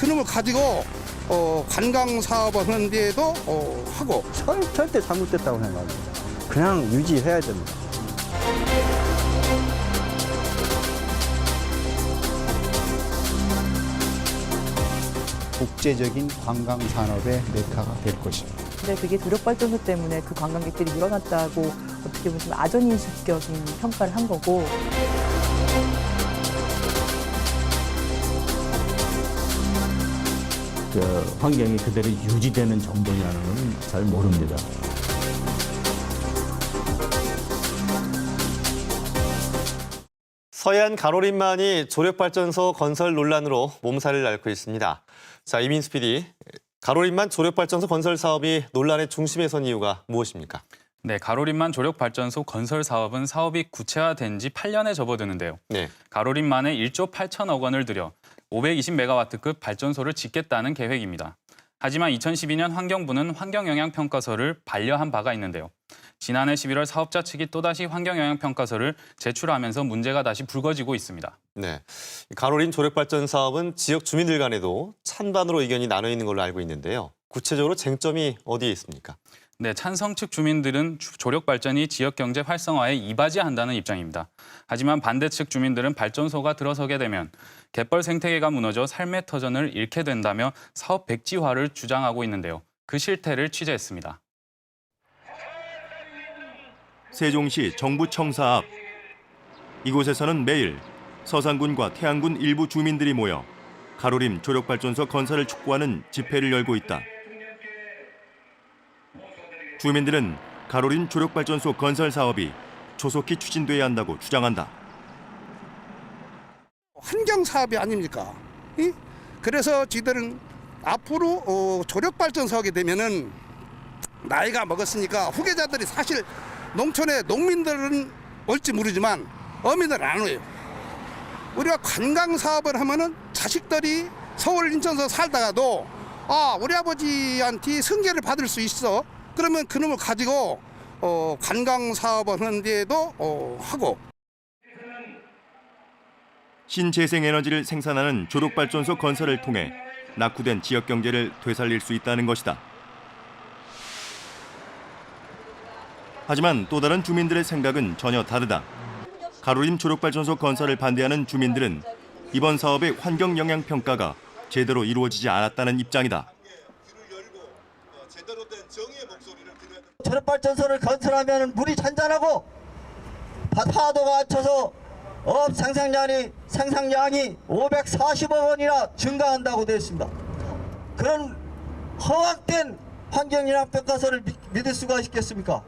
그놈을 가지고 어, 관광 사업을 하는 데에도 어, 하고 절, 절대 잘못됐다고 생각합니다. 그냥 유지해야 됩니다. 국제적인 관광 산업의 메카가 될 것입니다. 근데 그게 조력발전소 때문에 그 관광객들이 늘어났다고 어떻게 보면 아전인식적인 평가를 한 거고 환경이 그대로 유지되는 정도냐는 건 잘 모릅니다. 서해안 가로림만이 조력발전소 건설 논란으로 몸살을 앓고 있습니다. 자, 이민수 PD, 가로림만 조력발전소 건설 사업이 논란의 중심에 선 이유가 무엇입니까? 네, 가로림만 조력발전소 건설 사업은 사업이 구체화된 지 8년에 접어드는데요. 네. 가로림만에 1조 8천억 원을 들여 520메가와트급 발전소를 짓겠다는 계획입니다. 하지만 2012년 환경부는 환경영향평가서를 반려한 바가 있는데요. 지난해 11월 사업자 측이 또다시 환경영향평가서를 제출하면서 문제가 다시 불거지고 있습니다. 네. 가로림 조력발전 사업은 지역 주민들 간에도 찬반으로 의견이 나눠 있는 걸로 알고 있는데요. 구체적으로 쟁점이 어디에 있습니까? 네, 찬성 측 주민들은 주- 조력 발전이 지역 경제 활성화에 이바지한다는 입장입니다. 하지만 반대 측 주민들은 발전소가 들어서게 되면 갯벌 생태계가 무너져 삶의 터전을 잃게 된다며 사업 백지화를 주장하고 있는데요. 그 실태를 취재했습니다. 세종시 정부청사 앞 이곳에서는 매일 서산군과 태안군 일부 주민들이 모여 가로림 조력발전소 건설을 촉구하는 집회를 열고 있다. 주민들은 가로림 조력발전소 건설 사업이 조속히 추진돼야 한다고 주장한다. 환경 사업이 아닙니까? 이? 그래서 저희들은 앞으로 어, 조력 발전소 하게 되면은 나이가 먹었으니까 후계자들이 사실 농촌에 농민들은 올지 모르지만 어민들 안 와요. 우리가 관광 사업을 하면은 자식들이 서울 인천서 살다가도 아 우리 아버지한테 승계를 받을 수 있어. 그러면 그놈을 가지고 어, 관광 사업을 하는 데에도 어, 하고 신재생 에너지를 생산하는 조력발전소 건설을 통해 낙후된 지역 경제를 되살릴 수 있다는 것이다. 하지만 또 다른 주민들의 생각은 전혀 다르다. 가로림 조력발전소 건설을 반대하는 주민들은 이번 사업의 환경 영향 평가가 제대로 이루어지지 않았다는 입장이다. 조력발전소를 건설하면 물이 잔잔하고 파- 파도가 합쳐서 업 생산량이 생산량이 540억 원이나 증가한다고 되어 있습니다. 그런 허황된 환경영향평가서를 믿- 믿을 수가 있겠습니까?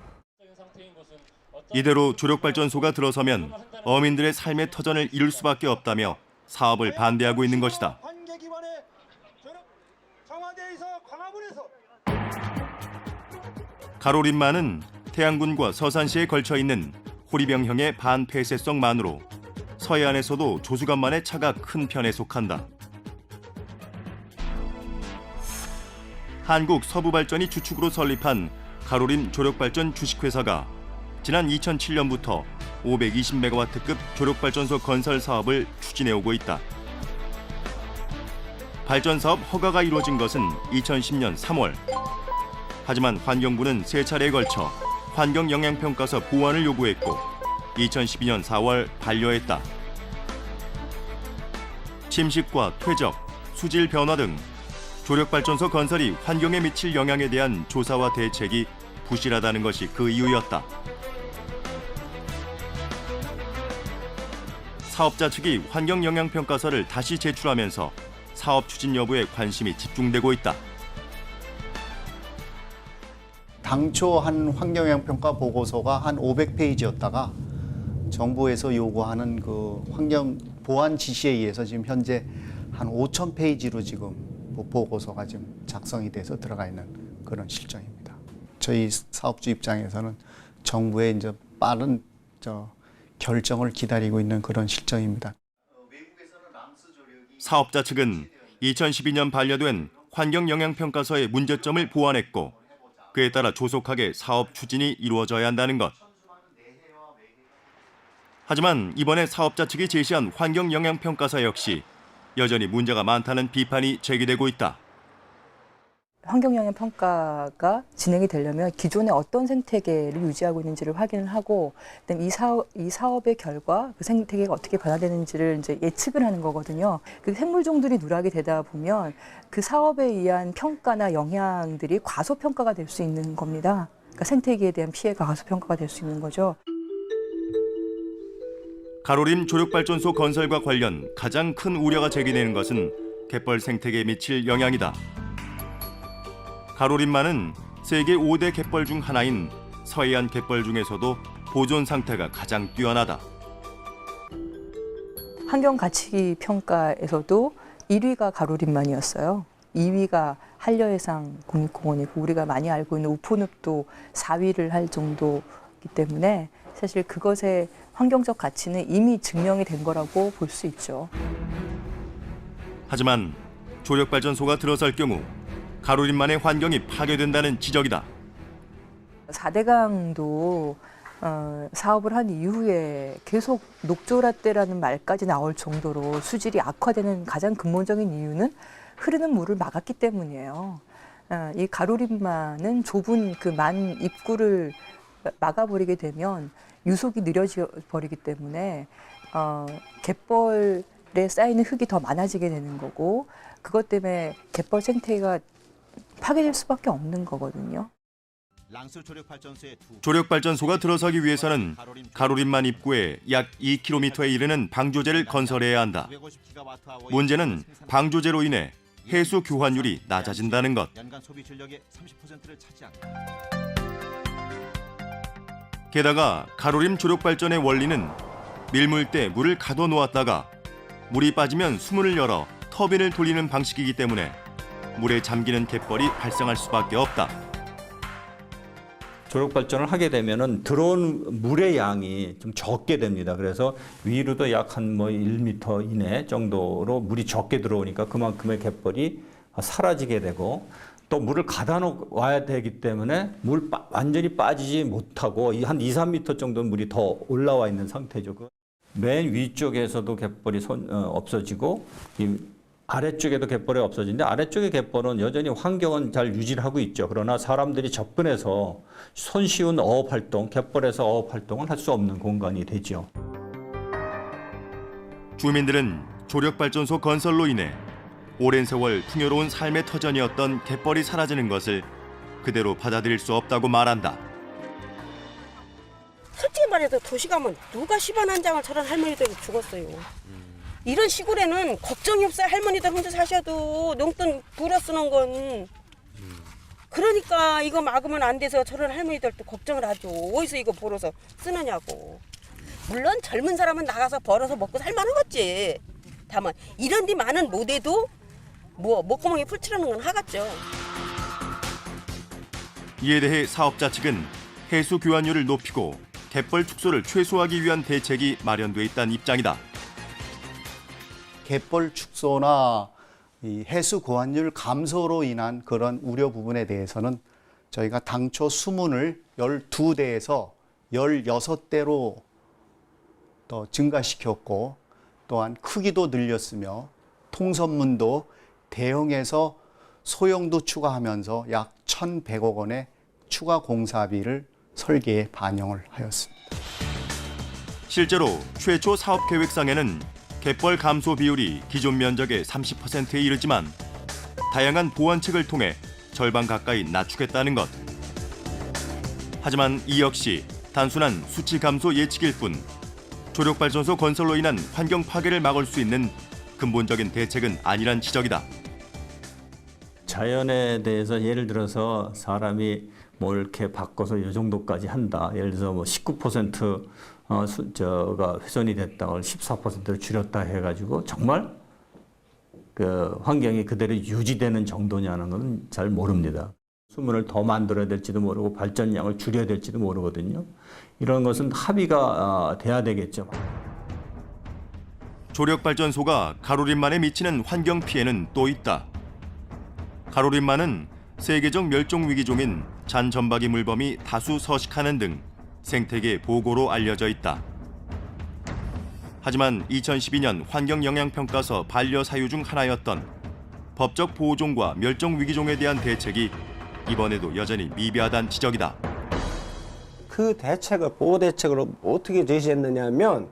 이대로 조력발전소가 들어서면 어민들의 삶의 터전을 잃을 수밖에 없다며 사업을 반대하고 있는 것이다. 가로림만은 태안군과 서산시에 걸쳐 있는 호리병형의 반폐쇄성 만으로 서해안에서도 조수간만의 차가 큰 편에 속한다. 한국 서부발전이 주축으로 설립한 가로림 조력발전 주식회사가 지난 2007년부터 520메가와트급 조력발전소 건설 사업을 추진해 오고 있다. 발전 사업 허가가 이루어진 것은 2010년 3월. 하지만 환경부는 세 차례에 걸쳐 환경 영향 평가서 보완을 요구했고 2012년 4월 반려했다. 침식과 퇴적, 수질 변화 등 조력 발전소 건설이 환경에 미칠 영향에 대한 조사와 대책이 부실하다는 것이 그 이유였다. 사업자 측이 환경 영향 평가서를 다시 제출하면서 사업 추진 여부에 관심이 집중되고 있다. 당초 한 환경영향평가 보고서가 한 500페이지였다가 정부에서 요구하는 그 환경 보안 지시에 의해서 지금 현재 한 5천 페이지로 지금 보- 보고서가 지금 작성이 돼서 들어가 있는 그런 실정입니다. 저희 사업주 입장에서는 정부의 이제 빠른 저 결정을 기다리고 있는 그런 실정입니다. 사업자 측은 2012년 반려된 환경 영향 평가서의 문제점을 보완했고 그에 따라 조속하게 사업 추진이 이루어져야 한다는 것. 하지만 이번에 사업자 측이 제시한 환경 영향 평가서 역시 여전히 문제가 많다는 비판이 제기되고 있다. 환경영향 평가가 진행이 되려면 기존에 어떤 생태계를 유지하고 있는지를 확인을 하고 그다음에 이 사업 이 사업의 결과 그 생태계가 어떻게 변화되는지를 이제 예측을 하는 거거든요. 그 생물 종들이 누락이 되다 보면 그 사업에 의한 평가나 영향들이 과소 평가가 될 수 있는 겁니다. 그러니까 생태계에 대한 피해가 과소 평가가 될 수 있는 거죠. 가로림 조력발전소 건설과 관련 가장 큰 우려가 제기되는 것은 갯벌 생태계에 미칠 영향이다. 가로림만은 세계 5대 갯벌 중 하나인 서해안 갯벌 중에서도 보존 상태가 가장 뛰어나다. 환경 가치 평가에서도 1위가 가로림만이었어요. 2위가 한려해상 국립공원이고 우리가 많이 알고 있는 우포늪도 4위를 할 정도이기 때문에 사실 그것의 환경적 가치는 이미 증명이 된 거라고 볼 수 있죠. 하지만 조력발전소가 들어설 경우 가로림만의 환경이 파괴된다는 지적이다. 4대강도 어, 사업을 한 이후에 계속 녹조라떼라는 말까지 나올 정도로 수질이 악화되는 가장 근본적인 이유는 흐르는 물을 막았기 때문이에요. 어, 이 가로림만은 좁은 그 만 입구를 막아버리게 되면 유속이 느려져 버리기 때문에 어, 갯벌에 쌓이는 흙이 더 많아지게 되는 거고 그것 때문에 갯벌 생태계가 파괴될 수밖에 없는 거거든요. 조력발전소가 들어서기 위해서는 가로림만 입구에 약 2km에 이르는 방조제를 건설해야 한다. 문제는 방조제로 인해 해수 교환율이 낮아진다는 것. 게다가 가로림 조력발전의 원리는 밀물 때 물을 가둬 놓았다가 물이 빠지면 수문을 열어 터빈을 돌리는 방식이기 때문에 물에 잠기는 갯벌이 발생할 수밖에 없다. 조력 발전을 하게 되면은 들어온 물의 양이 좀 적게 됩니다. 그래서 위로도 약 한 뭐 1m 이내 정도로 물이 적게 들어오니까 그만큼의 갯벌이 사라지게 되고 또 물을 가다 놓아야 되기 때문에 물 빠- 완전히 빠지지 못하고 이한 2, 3m 정도 물이 더 올라와 있는 상태죠. 그맨 위쪽에서도 갯벌이 손- 어, 없어지고 이 아래쪽에도 갯벌이 없어지는데 아래쪽의 갯벌은 여전히 환경은 잘 유지를 하고 있죠. 그러나 사람들이 접근해서 손쉬운 어업 활동, 갯벌에서 어업 활동을 할 수 없는 공간이 되죠. 주민들은 조력발전소 건설로 인해 오랜 세월 풍요로운 삶의 터전이었던 갯벌이 사라지는 것을 그대로 받아들일 수 없다고 말한다. 솔직히 말해서 도시 가면 누가 10원 한 장을 저런 할머니들 죽었어요. 이런 시골에는 걱정이 없어요. 할머니들 혼자 사셔도 용돈 불어 쓰는 건. 그러니까 이거 막으면 안 돼서 저런 할머니들도 걱정을 하죠. 어디서 이거 벌어서 쓰느냐고. 물론 젊은 사람은 나가서 벌어서 먹고 살만한 거지. 다만 이런 데 많은 못해도 뭐 목구멍에 풀 치르는 건 하겠죠. 이에 대해 사업자 측은 해수 교환율을 높이고 갯벌 축소를 최소화하기 위한 대책이 마련돼 있다는 입장이다. 갯벌 축소나 이 해수 고환율 감소로 인한 그런 우려 부분에 대해서는 저희가 당초 수문을 12대에서 16대로 더 증가시켰고 또한 크기도 늘렸으며 통선문도 대형에서 소형도 추가하면서 약 1,100억 원의 추가 공사비를 설계에 반영을 하였습니다. 실제로 최초 사업 계획상에는 갯벌 감소 비율이 기존 면적의 30%에 이르지만 다양한 보완책을 통해 절반 가까이 낮추겠다는 것. 하지만 이 역시 단순한 수치 감소 예측일 뿐 조력발전소 건설로 인한 환경 파괴를 막을 수 있는 근본적인 대책은 아니란 지적이다. 자연에 대해서 예를 들어서 사람이 뭐 이렇게 바꿔서 이 정도까지 한다. 예를 들어서 뭐 19% 어, 수, 저가 훼손이 됐다. 를 14%로 줄였다 해가지고 정말 그 환경이 그대로 유지되는 정도냐는 건잘 모릅니다. 수문을 더 만들어야 될지도 모르고 발전량을 줄여야 될지도 모르거든요. 이런 것은 합의가 어, 돼야 되겠죠. 조력발전소가 가로림만에 미치는 환경 피해는 또 있다. 가로림만은 세계적 멸종 위기종인 잔점박이 물범이 다수 서식하는 등 생태계 보고로 알려져 있다. 하지만 2012년 환경영향평가서 반려 사유 중 하나였던 법적 보호종과 멸종 위기종에 대한 대책이 이번에도 여전히 미비하다는 지적이다. 그 대책을 보호 대책으로 어떻게 제시했느냐면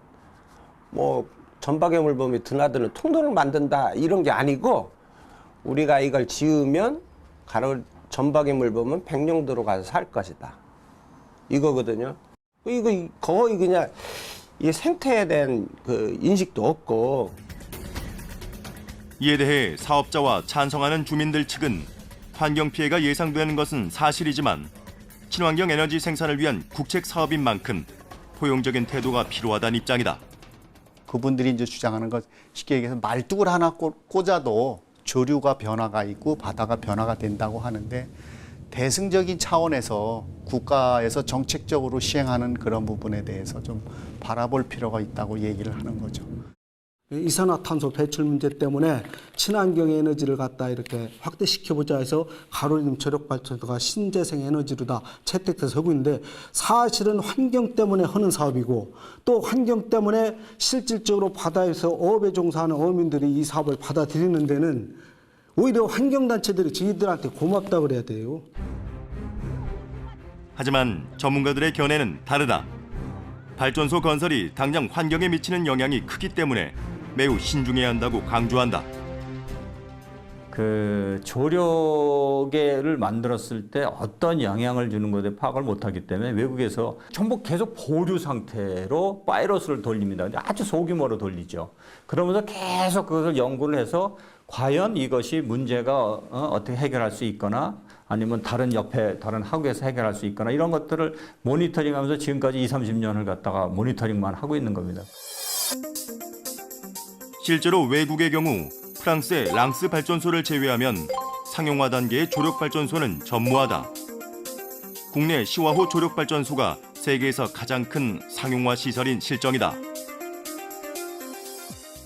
뭐 전박의 물범이 드나드는 통로를 만든다 이런 게 아니고 우리가 이걸 지으면 가로 전박의 물범은 백령도로 가서 살 것이다 이거거든요. 이거 거의 그냥 이 생태에 대한 그 인식도 없고 이에 대해 사업자와 찬성하는 주민들 측은 환경 피해가 예상되는 것은 사실이지만 친환경 에너지 생산을 위한 국책 사업인 만큼 포용적인 태도가 필요하다는 입장이다. 그분들이 이제 주장하는 것 쉽게 얘기해서 말뚝을 하나 꽂- 꽂아도 조류가 변화가 있고 바다가 변화가 된다고 하는데 대승적인 차원에서 국가에서 정책적으로 시행하는 그런 부분에 대해서 좀 바라볼 필요가 있다고 얘기를 하는 거죠. 이산화탄소 배출 문제 때문에 친환경 에너지를 갖다 이렇게 확대시켜보자 해서 가로림 저력 발전소가 신재생 에너지로다 채택돼서 하고 있는데 사실은 환경 때문에 하는 사업이고 또 환경 때문에 실질적으로 바다에서 어업에 종사하는 어민들이 이 사업을 받아들이는 데는 오히려 환경단체들이 저희들한테 고맙다 그래야 돼요. 하지만 전문가들의 견해는 다르다. 발전소 건설이 당장 환경에 미치는 영향이 크기 때문에 매우 신중해야 한다고 강조한다. 그 조력계를 만들었을 때 어떤 영향을 주는 것에 파악을 못하기 때문에 외국에서 전부 계속 보류 상태로 바이러스를 돌립니다. 근데 아주 소규모로 돌리죠. 그러면서 계속 그것을 연구를 해서 과연 이것이 문제가 어, 어떻게 해결할 수 있거나 아니면 다른 옆에 다른 학교에서 해결할 수 있거나 이런 것들을 모니터링하면서 지금까지 2, 30년을 갖다가 모니터링만 하고 있는 겁니다. 실제로 외국의 경우 프랑스의 랑스 발전소를 제외하면 상용화 단계의 조력 발전소는 전무하다. 국내 시화호 조력 발전소가 세계에서 가장 큰 상용화 시설인 실정이다.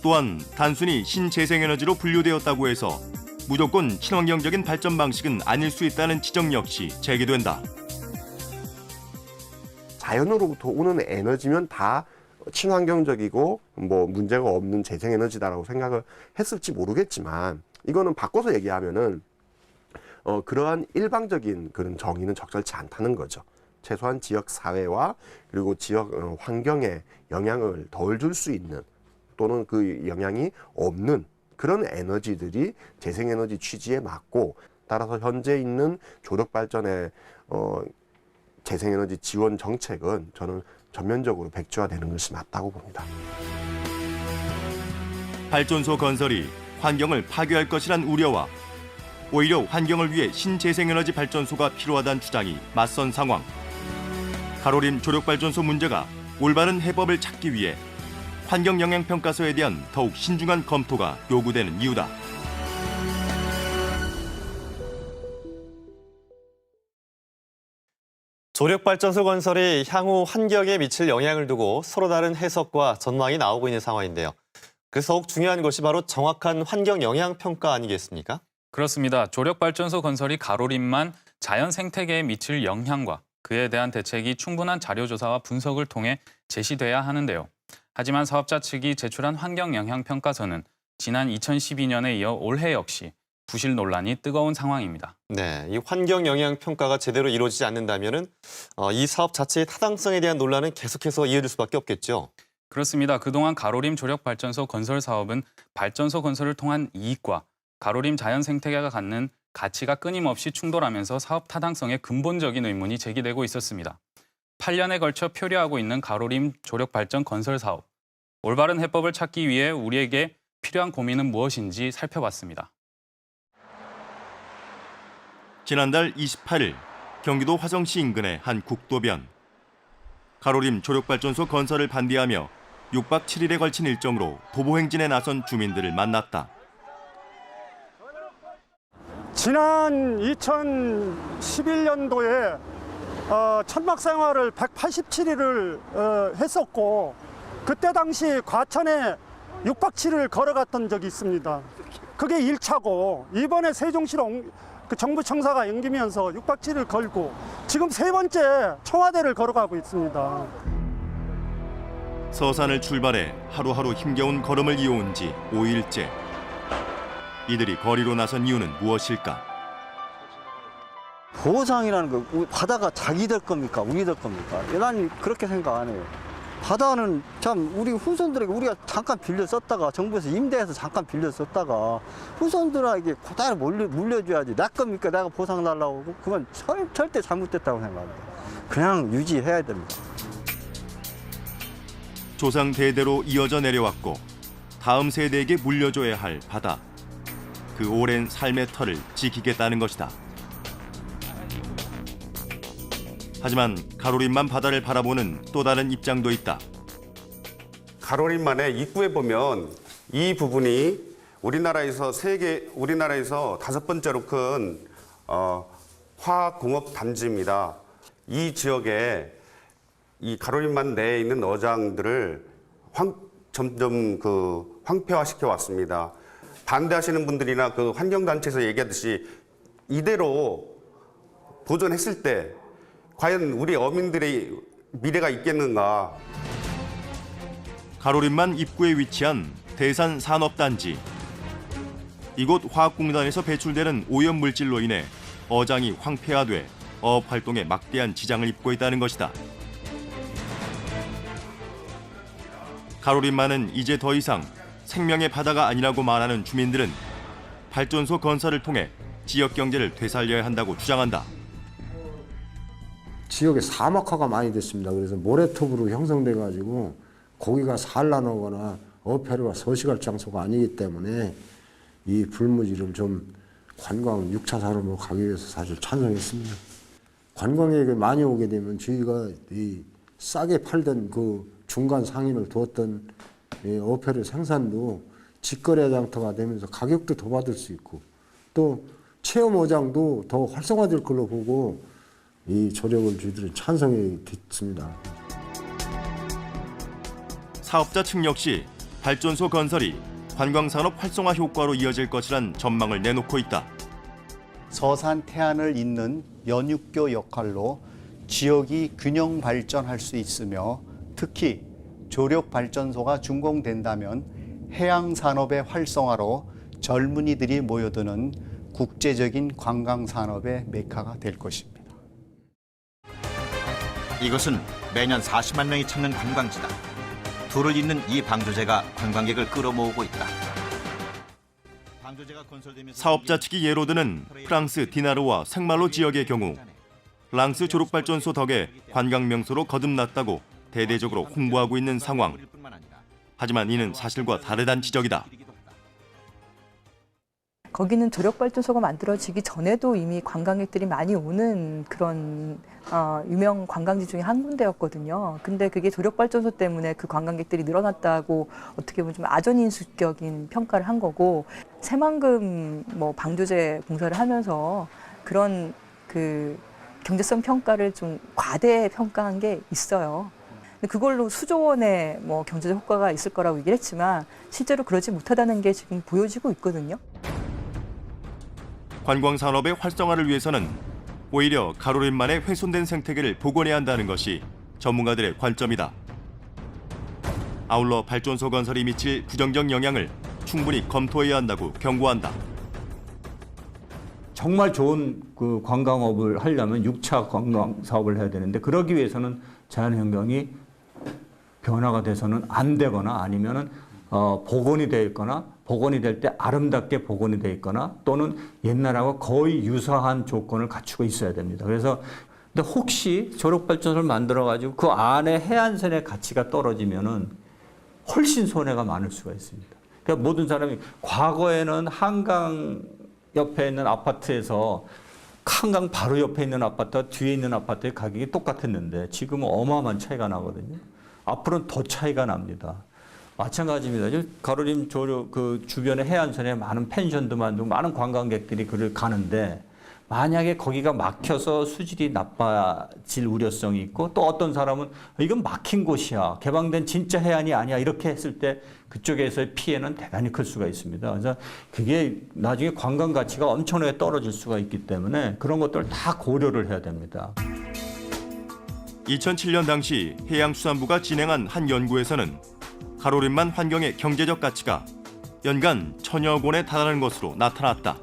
또한 단순히 신재생에너지로 분류되었다고 해서 무조건 친환경적인 발전 방식은 아닐 수 있다는 지적 역시 제기된다. 자연으로부터 오는 에너지면 다 친환경적이고 뭐 문제가 없는 재생에너지다라고 생각을 했을지 모르겠지만 이거는 바꿔서 얘기하면은 어 그러한 일방적인 그런 정의는 적절치 않다는 거죠. 최소한 지역 사회와 그리고 지역 어, 환경에 영향을 덜 줄 수 있는 또는 그 영향이 없는 그런 에너지들이 재생에너지 취지에 맞고 따라서 현재 있는 조력 발전의 어 재생에너지 지원 정책은 저는 전면적으로 백지화되는 것이 맞다고 봅니다. 발전소 건설이 환경을 파괴할 것이란 우려와 오히려 환경을 위해 신재생에너지 발전소가 필요하다는 주장이 맞선 상황. 가로림 조력발전소 문제가 올바른 해법을 찾기 위해 환경영향평가서에 대한 더욱 신중한 검토가 요구되는 이유다. 조력발전소 건설이 향후 환경에 미칠 영향을 두고 서로 다른 해석과 전망이 나오고 있는 상황인데요. 그래서 더욱 중요한 것이 바로 정확한 환경 영향 평가 아니겠습니까? 그렇습니다. 조력발전소 건설이 가로림만 자연 생태계에 미칠 영향과 그에 대한 대책이 충분한 자료 조사와 분석을 통해 제시돼야 하는데요. 하지만 사업자 측이 제출한 환경 영향 평가서는 지난 2012년에 이어 올해 역시 부실 논란이 뜨거운 상황입니다. 네, 이 환경 영향 평가가 제대로 이루어지지 않는다면은 어, 이 사업 자체의 타당성에 대한 논란은 계속해서 이어질 수밖에 없겠죠. 그렇습니다. 그동안 가로림 조력 발전소 건설 사업은 발전소 건설을 통한 이익과 가로림 자연 생태계가 갖는 가치가 끊임없이 충돌하면서 사업 타당성에 근본적인 의문이 제기되고 있었습니다. 8년에 걸쳐 표류하고 있는 가로림 조력 발전 건설 사업. 올바른 해법을 찾기 위해 우리에게 필요한 고민은 무엇인지 살펴봤습니다. 지난달 28일 경기도 화성시 인근의 한 국도변. 가로림 조력발전소 건설을 반대하며 6박 7일에 걸친 일정으로 도보 행진에 나선 주민들을 만났다. 지난 2011년도에 어, 천막 생활을 187일을 어, 했었고 그때 당시 과천에 6박 7일 걸어갔던 적이 있습니다. 그게 1차고 이번에 세종시로 옮- 그 정부 청사가 옮기면서 6박 7일 걸고 지금 세 번째 청와대를 걸어가고 있습니다. 서산을 출발해 하루하루 힘겨운 걸음을 이어온 지 5일째. 이들이 거리로 나선 이유는 무엇일까? 보상이라는 거 우리 바다가 자기들 겁니까 우리들 겁니까 난 그렇게 생각 안 해요 바다는 참 우리 후손들에게 우리가 잠깐 빌려 썼다가 정부에서 임대해서 잠깐 빌려 썼다가 후손들에게 그대로 물려, 물려줘야지 내 겁니까 내가 보상 달라고 그건 절, 절대 잘못됐다고 생각합니다 그냥 유지해야 됩니다 조상 대대로 이어져 내려왔고 다음 세대에게 물려줘야 할 바다. 그 오랜 삶의 터를 지키겠다는 것이다. 하지만 가로림만 바다를 바라보는 또 다른 입장도 있다. 가로림만의 입구에 보면 이 부분이 우리나라에서 세계 우리나라에서 다섯 번째로 큰 어, 화공업 단지입니다. 이 지역에 이 가로림만 내에 있는 어장들을 황, 점점 그 황폐화시켜 왔습니다. 반대하시는 분들이나 그 환경단체에서 얘기하듯이 이대로 보존했을 때 과연 우리 어민들의 미래가 있겠는가? 가로림만 입구에 위치한 대산 산업단지. 이곳 화학공단에서 배출되는 오염 물질로 인해 어장이 황폐화돼 어업 활동에 막대한 지장을 입고 있다는 것이다. 가로림만은 이제 더 이상 생명의 바다가 아니라고 말하는 주민들은 발전소 건설을 통해 지역 경제를 되살려야 한다고 주장한다. 지역에 사막화가 많이 됐습니다. 그래서 모래톱으로 형성돼 가지고 고기가 산란하거나 어패류가 서식할 장소가 아니기 때문에 이 불무지를 좀 관광 6차 산업으로 가기 위해서 사실 찬성했습니다. 관광객이 많이 오게 되면 저희가 이 싸게 팔던 그 중간 상인을 두었던 이 어패류 생산도 직거래 장터가 되면서 가격도 더 받을 수 있고 또 체험 어장도 더 활성화될 걸로 보고 이 조력을 저희들은 찬성이 됐습니다. 사업자 측 역시 발전소 건설이 관광산업 활성화 효과로 이어질 것이란 전망을 내놓고 있다. 서산 태안을 잇는 연육교 역할로 지역이 균형 발전할 수 있으며 특히 조력 발전소가 준공된다면 해양 산업의 활성화로 젊은이들이 모여드는 국제적인 관광 산업의 메카가 될 것입니다. 이것은 매년 40만 명이 찾는 관광지다. 둘을 잇는 이 방조제가 관광객을 끌어모으고 있다. 사업자 측이 예로 드는 프랑스 디나르와 생말로 지역의 경우 랑스 조력발전소 덕에 관광 명소로 거듭났다고 대대적으로 홍보하고 있는 상황. 하지만 이는 사실과 다르단 지적이다. 거기는 조력발전소가 만들어지기 전에도 이미 관광객들이 많이 오는 그런 어, 유명 관광지 중에 한 군데였거든요. 근데 그게 조력발전소 때문에 그 관광객들이 늘어났다고 어떻게 보면 좀 아전인수격인 평가를 한 거고 새만금 뭐 방조제 공사를 하면서 그런 그 경제성 평가를 좀 과대 평가한 게 있어요. 그걸로 수조 원의 뭐 경제적 효과가 있을 거라고 얘기를 했지만 실제로 그러지 못하다는 게 지금 보여지고 있거든요. 관광 산업의 활성화를 위해서는 오히려 가로림만의 훼손된 생태계를 복원해야 한다는 것이 전문가들의 관점이다. 아울러 발전소 건설이 미칠 부정적 영향을 충분히 검토해야 한다고 경고한다. 정말 좋은 그 관광업을 하려면 6차 관광 사업을 해야 되는데 그러기 위해서는 자연 환경이 변화가 돼서는 안 되거나 아니면은 어, 복원이 되어 있거나 복원이 될 때 아름답게 복원이 되어 있거나 또는 옛날하고 거의 유사한 조건을 갖추고 있어야 됩니다. 그래서 근데 혹시 조력발전소를 만들어 가지고 그 안에 해안선의 가치가 떨어지면은 훨씬 손해가 많을 수가 있습니다. 그러니까 모든 사람이 과거에는 한강 옆에 있는 아파트에서 한강 바로 옆에 있는 아파트와 뒤에 있는 아파트의 가격이 똑같았는데 지금은 어마어마한 차이가 나거든요. 앞으로는 더 차이가 납니다. 마찬가지입니다. 가로림 조력 그 주변의 해안선에 많은 펜션도 만들고 많은 관광객들이 그를 가는데 만약에 거기가 막혀서 수질이 나빠질 우려성이 있고 또 어떤 사람은 이건 막힌 곳이야 개방된 진짜 해안이 아니야 이렇게 했을 때 그쪽에서의 피해는 대단히 클 수가 있습니다. 그래서 그게 나중에 관광 가치가 엄청나게 떨어질 수가 있기 때문에 그런 것들을 다 고려를 해야 됩니다. 2007년 당시 해양수산부가 진행한 한 연구에서는 가로림만 환경의 경제적 가치가 연간 천여억 원에 달하는 것으로 나타났다.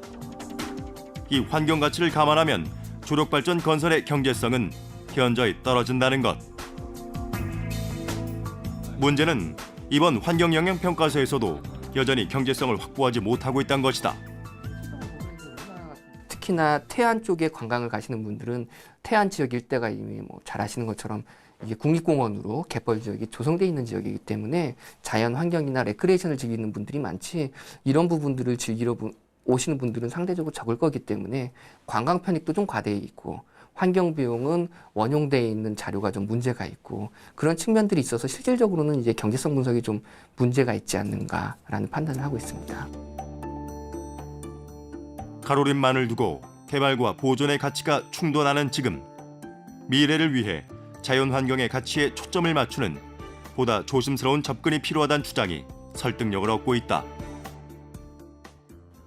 이 환경 가치를 감안하면 조력발전 건설의 경제성은 현저히 떨어진다는 것. 문제는 이번 환경영향평가서에서도 여전히 경제성을 확보하지 못하고 있다는 것이다. 특히나 태안 쪽에 관광을 가시는 분들은 태안 지역 일대가 이미 뭐 잘 아시는 것처럼 이게 국립공원으로 갯벌 지역이 조성돼 있는 지역이기 때문에 자연 환경이나 레크레이션을 즐기는 분들이 많지 이런 부분들을 즐기러 부- 오시는 분들은 상대적으로 적을 거기 때문에 관광 편익도 좀 과대해 있고 환경 비용은 원용되어 있는 자료가 좀 문제가 있고 그런 측면들이 있어서 실질적으로는 이제 경제성 분석이 좀 문제가 있지 않는가라는 판단을 하고 있습니다. 가로림만을 두고 개발과 보존의 가치가 충돌하는 지금 미래를 위해 자연환경의 가치에 초점을 맞추는 보다 조심스러운 접근이 필요하다는 주장이 설득력을 얻고 있다.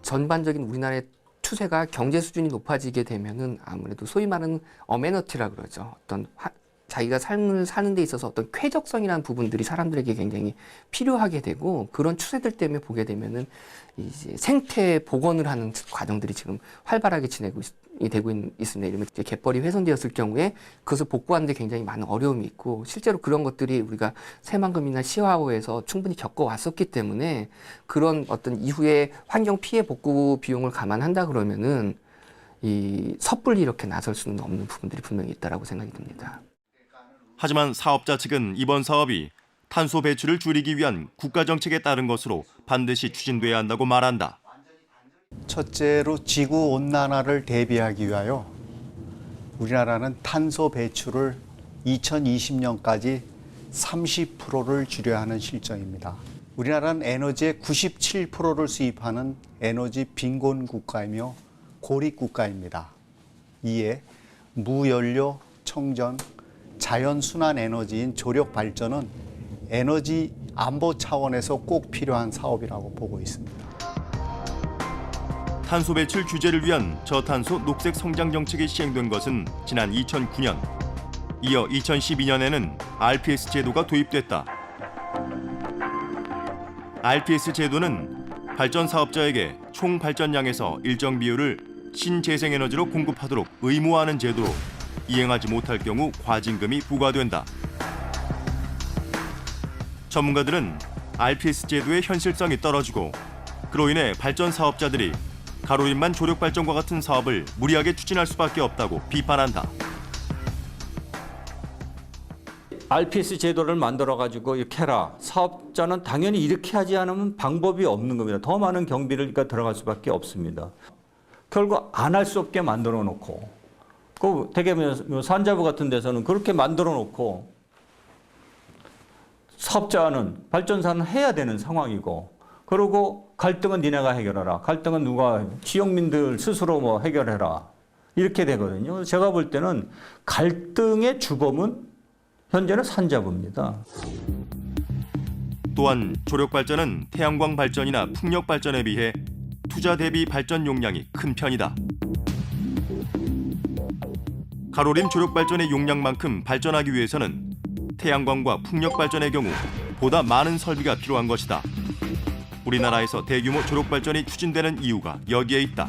전반적인 우리나라의 추세가 경제 수준이 높아지게 되면은 아무래도 소위 말하는 어메너티라 그러죠. 어떤 화- 자기가 삶을 사는 데 있어서 어떤 쾌적성이라는 부분들이 사람들에게 굉장히 필요하게 되고 그런 추세들 때문에 보게 되면은 이제 생태 복원을 하는 과정들이 지금 활발하게 진행이 이 되고 있, 있습니다. 이러면 이제 갯벌이 훼손되었을 경우에 그것을 복구하는 데 굉장히 많은 어려움이 있고 실제로 그런 것들이 우리가 새만금이나 시화호에서 충분히 겪어왔었기 때문에 그런 어떤 이후에 환경 피해 복구 비용을 감안한다 그러면은 이 섣불리 이렇게 나설 수는 없는 부분들이 분명히 있다라고 생각이 듭니다. 하지만 사업자 측은 이번 사업이 탄소 배출을 줄이기 위한 국가 정책에 따른 것으로 반드시 추진돼야 한다고 말한다. 첫째로 지구 온난화를 대비하기 위하여 우리나라는 탄소 배출을 2020년까지 30%를 줄여야 하는 실정입니다. 우리나라는 에너지의 97%를 수입하는 에너지 빈곤 국가이며 고립 국가입니다. 이에 무연료 청정 자연 순환 에너지인 조력 발전은 에너지 안보 차원에서 꼭 필요한 사업이라고 보고 있습니다. 탄소 배출 규제를 위한 저탄소 녹색 성장 정책이 시행된 것은 지난 2009년. 이어 2012년에는 RPS 제도가 도입됐다. RPS 제도는 발전 사업자에게 총 발전량에서 일정 비율을 신재생에너지로 공급하도록 의무화하는 제도로 이행하지 못할 경우 과징금이 부과된다. 전문가들은 RPS 제도의 현실성이 떨어지고 그로 인해 발전 사업자들이 가로림만 조력 발전과 같은 사업을 무리하게 추진할 수밖에 없다고 비판한다. RPS 제도를 만들어 가지고 이렇게 해라. 사업자는 당연히 이렇게 하지 않으면 방법이 없는 겁니다. 더 많은 경비를 그러니까 들어갈 수밖에 없습니다. 결국 안 할 수 없게 만들어 놓고 그 되게 뭐 산자부 같은 데서는 그렇게 만들어 놓고 사업자는 발전사는 해야 되는 상황이고 그리고 갈등은 니네가 해결하라. 갈등은 누가 지역민들 스스로 뭐 해결해라. 이렇게 되거든요. 제가 볼 때는 갈등의 주범은 현재는 산자부입니다. 또한 조력 발전은 태양광 발전이나 풍력 발전에 비해 투자 대비 발전 용량이 큰 편이다. 가로림 조력 발전의 용량만큼 발전하기 위해서는 태양광과 풍력 발전의 경우 보다 많은 설비가 필요한 것이다. 우리나라에서 대규모 조력 발전이 추진되는 이유가 여기에 있다.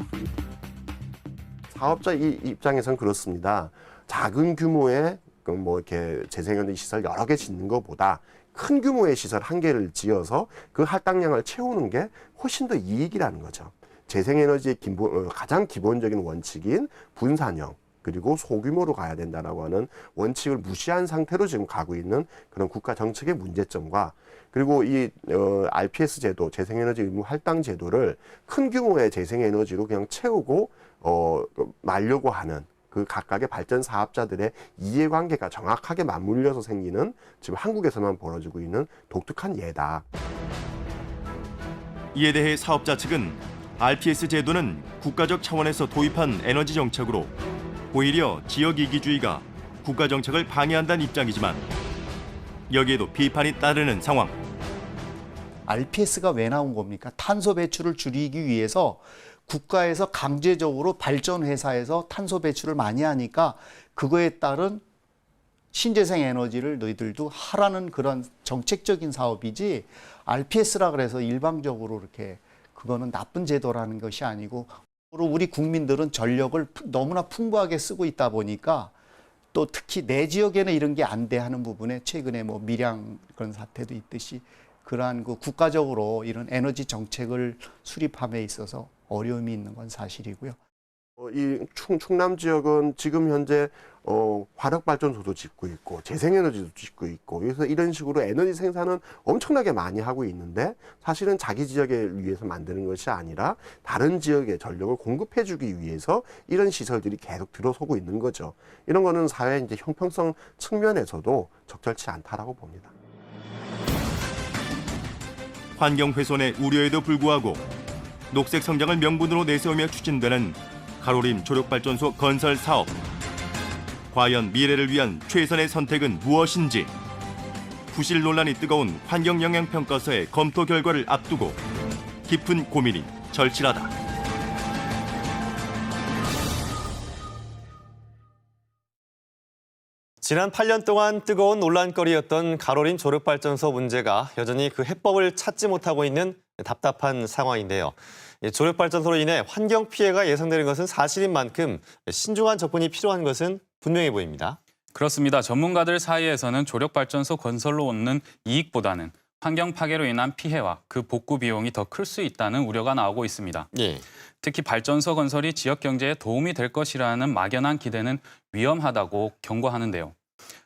사업자 이 입장에선 그렇습니다. 작은 규모의 그뭐 이렇게 재생에너지 시설 여러 개 짓는 것보다 큰 규모의 시설 한 개를 지어서 그 할당량을 채우는 게 훨씬 더 이익이라는 거죠. 재생에너지의 기본, 어, 가장 기본적인 원칙인 분산형 그리고 소규모로 가야 된다라고 하는 원칙을 무시한 상태로 지금 가고 있는 그런 국가 정책의 문제점과 그리고 이 어, RPS 제도, 재생에너지 의무 할당 제도를 큰 규모의 재생에너지로 그냥 채우고 어, 말려고 하는 그 각각의 발전 사업자들의 이해관계가 정확하게 맞물려서 생기는 지금 한국에서만 벌어지고 있는 독특한 예다. 이에 대해 사업자 측은 RPS 제도는 국가적 차원에서 도입한 에너지 정책으로 오히려 지역 이기주의가 국가 정책을 방해한다는 입장이지만 여기에도 비판이 따르는 상황. RPS가 왜 나온 겁니까? 탄소 배출을 줄이기 위해서 국가에서 강제적으로 발전 회사에서 탄소 배출을 많이 하니까 그거에 따른 신재생 에너지를 너희들도 하라는 그런 정책적인 사업이지 RPS라 그래서 일방적으로 이렇게 그거는 나쁜 제도라는 것이 아니고 우리 국민들은 전력을 푸- 너무나 풍부하게 쓰고 있다 보니까 또 특히 내 지역에는 이런 게 안 돼 하는 부분에 최근에 뭐 밀양 그런 사태도 있듯이 그러한 그 국가적으로 이런 에너지 정책을 수립함에 있어서 어려움이 있는 건 사실이고요. 어, 이 충, 충남 지역은 지금 현재 어, 화력발전소도 짓고 있고 재생에너지도 짓고 있고 그래서 이런 식으로 에너지 생산은 엄청나게 많이 하고 있는데 사실은 자기 지역에 위해서 만드는 것이 아니라 다른 지역에 전력을 공급해 주기 위해서 이런 시설들이 계속 들어서고 있는 거죠. 이런 거는 사회 이제 형평성 측면에서도 적절치 않다라고 봅니다. 환경 훼손의 우려에도 불구하고 녹색 성장을 명분으로 내세우며 추진되는 가로림 조력발전소 건설 사업. 과연 미래를 위한 최선의 선택은 무엇인지 부실 논란이 뜨거운 환경 영향 평가서의 검토 결과를 앞두고 깊은 고민이 절실하다. 지난 8년 동안 뜨거운 논란거리였던 가로림 조력발전소 문제가 여전히 그 해법을 찾지 못하고 있는 답답한 상황인데요. 이 조력발전소로 인해 환경 피해가 예상되는 것은 사실인 만큼 신중한 접근이 필요한 것은 분명해 보입니다. 그렇습니다. 전문가들 사이에서는 조력발전소 건설로 얻는 이익보다는 환경 파괴로 인한 피해와 그 복구 비용이 더 클 수 있다는 우려가 나오고 있습니다. 예. 특히 발전소 건설이 지역 경제에 도움이 될 것이라는 막연한 기대는 위험하다고 경고하는데요.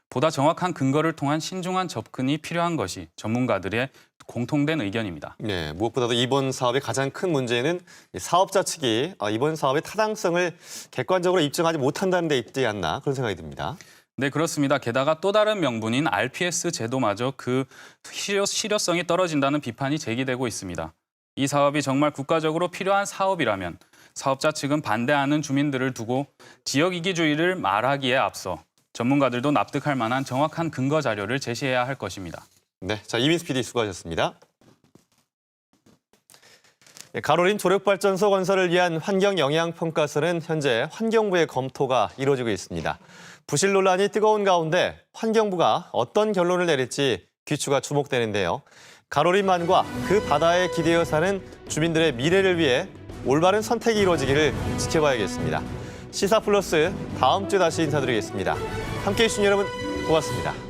보다 정확한 근거를 통한 신중한 접근이 필요한 것이 전문가들의 공통된 의견입니다. 네, 무엇보다도 이번 사업의 가장 큰 문제는 이 사업자 측이 아, 이번 사업의 타당성을 객관적으로 입증하지 못한다는 데 있지 않나 그런 생각이 듭니다. 네, 그렇습니다. 게다가 또 다른 명분인 RPS 제도마저 그 실효, 실효성이 떨어진다는 비판이 제기되고 있습니다. 이 사업이 정말 국가적으로 필요한 사업이라면 사업자 측은 반대하는 주민들을 두고 지역 이기주의를 말하기에 앞서 전문가들도 납득할 만한 정확한 근거 자료를 제시해야 할 것입니다. 네, 자 이민수 PD 수고하셨습니다. 예, 가로림 조력발전소 건설을 위한 환경 영향 평가서는 현재 환경부의 검토가 이루어지고 있습니다. 부실 논란이 뜨거운 가운데 환경부가 어떤 결론을 내릴지 귀추가 주목되는데요. 가로림만과 그 바다에 기대어 사는 주민들의 미래를 위해 올바른 선택이 이루어지기를 지켜봐야겠습니다. 시사 플러스 다음 주에 다시 인사드리겠습니다. 함께해 주신 여러분 고맙습니다.